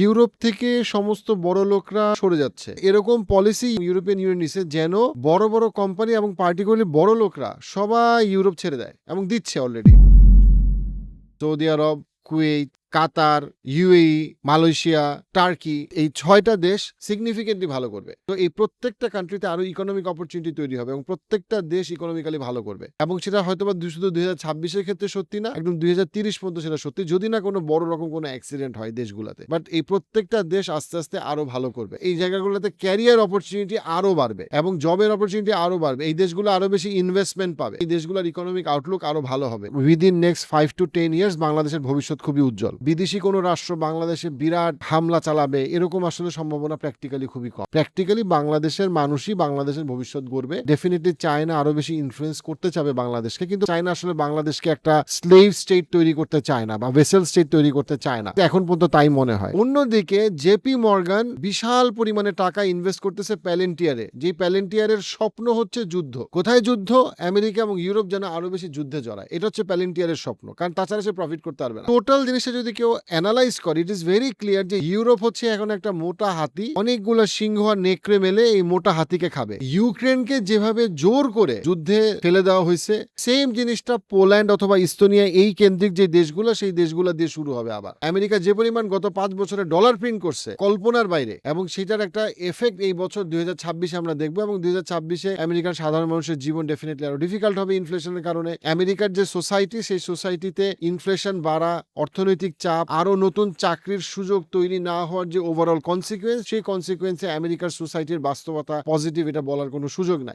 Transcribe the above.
Europe থেকে সমস্ত বড় লোকরা সরে যাচ্ছে। এরকম পলিসি ইউরোপিয়ান ইউনিয়ন যেন বড় বড় কোম্পানি এবং পার্টিকুলারলি বড় লোকরা সবাই ইউরোপ ছেড়ে দেয় এবং দিচ্ছে already Saudi Arab, Kuwait Qatar, UAE, Malaysia, Turkey, এই ছয়টা দেশ সিগনিফিকেন্টলি ভালো করবে। তো এই প্রত্যেকটা কান্ট্রিতে আরও ইকোনমিক অপরচুনিটি তৈরি হবে এবং প্রত্যেকটা দেশ ইকোনমিক্যালি ভালো করবে। এবং সেটা হয়তো বা শুধু দুই হাজার ছাব্বিশের ক্ষেত্রে সত্যি না, একদম দুই হাজার তিরিশ পর্যন্ত সেটা সত্যি, যদি না কোনো বড় রকম কোনো অ্যাক্সিডেন্ট হয় দেশগুলোতে। বাট এই প্রত্যেকটা দেশ আস্তে আস্তে আরও ভালো করবে। এই জায়গাগুলোতে ক্যারিয়ার অপরচুনিটি আরও বাড়বে এবং জবের অপরচুনিটি আরও বাড়বে। এই দেশগুলো আরও বেশি ইনভেস্টমেন্ট পাবে। এই দেশগুলোর ইকোনমিক আউটলুক আরও ভালো হবে। Within next five to ten years বাংলাদেশের ভবিষ্যৎ খুবই উজ্জ্বল। বিদেশি কোনো রাষ্ট্র বাংলাদেশে বিরাট হামলা চালাবে, এরকম আসলে সম্ভাবনা প্র্যাকটিক্যালি খুবই কম। প্র্যাকটিক্যালি বাংলাদেশের মানুষই বাংলাদেশের ভবিষ্যৎ গড়বে। ডেফিনেটলি চায়না আরও বেশি ইনফ্লুয়েন্স করতে চাবে বাংলাদেশকে, কিন্তু চায়না আসলে বাংলাদেশকে একটা স্লেভ স্টেট তৈরি করতে চায় না বা ভেসেল স্টেট তৈরি করতে চায় না। এখন পর্যন্ত তাই মনে হয়। অন্যদিকে জেপি মর্গান বিশাল পরিমাণে টাকা ইনভেস্ট করতেছে প্যালেন্টিয়ারে যে প্যালেন্টিয়ারের স্বপ্ন হচ্ছে যুদ্ধ। কোথায় যুদ্ধ? আমেরিকা এবং ইউরোপ যেন আরও বেশি যুদ্ধে জড়ায়। এটা হচ্ছে প্যালেন্টিয়ারের স্বপ্ন। কারণ তাছাড়া সে প্রফিট করতে পারবে না। টোটাল জিনিসটা কেউ অ্যানালাইজ করে ইট ইস ভেরি ক্লিয়ার যে ইউরোপ হচ্ছে এখন একটা মোটা হাতি। অনেকগুলো সিংহ নেকড়ে মেলে এই মোটা হাতিকে খাবে। ইউক্রেনকে যেভাবে জোর করে যুদ্ধে ফেলে দেওয়া হয়েছে সেম জিনিসটা পোল্যান্ড অথবা ইস্তোনিয়া, এই কেন্দ্রিক যে দেশগুলো, সেই দেশগুলো দিয়ে শুরু হবে আবার। আমেরিকা যে পরিমাণ গত পাঁচ বছরে ডলার প্রিন্ট করছে কল্পনার বাইরে, এবং সেটার একটা এফেক্ট এই বছর দুই আমরা দেখব, এবং দুই হাজার ছাব্বিশে আমেরিকার সাধারণ মানুষের জীবন ডেফিনেটলি আরও ডিফিকাল্ট হবে ইনফ্লেশনের কারণে। আমেরিকার যে সোসাইটি সেই সোসাইটিতে ইনফ্লেশন বাড়া অর্থনৈতিক চাপ আরও নতুন চাকরির সুযোগ তৈরি না হওয়ার যে ওভারঅল কনসিকুয়েন্স সেই কনসিকুয়েন্সে আমেরিকার সোসাইটির বাস্তবতা পজিটিভ এটা বলার কোনো সুযোগ নাই।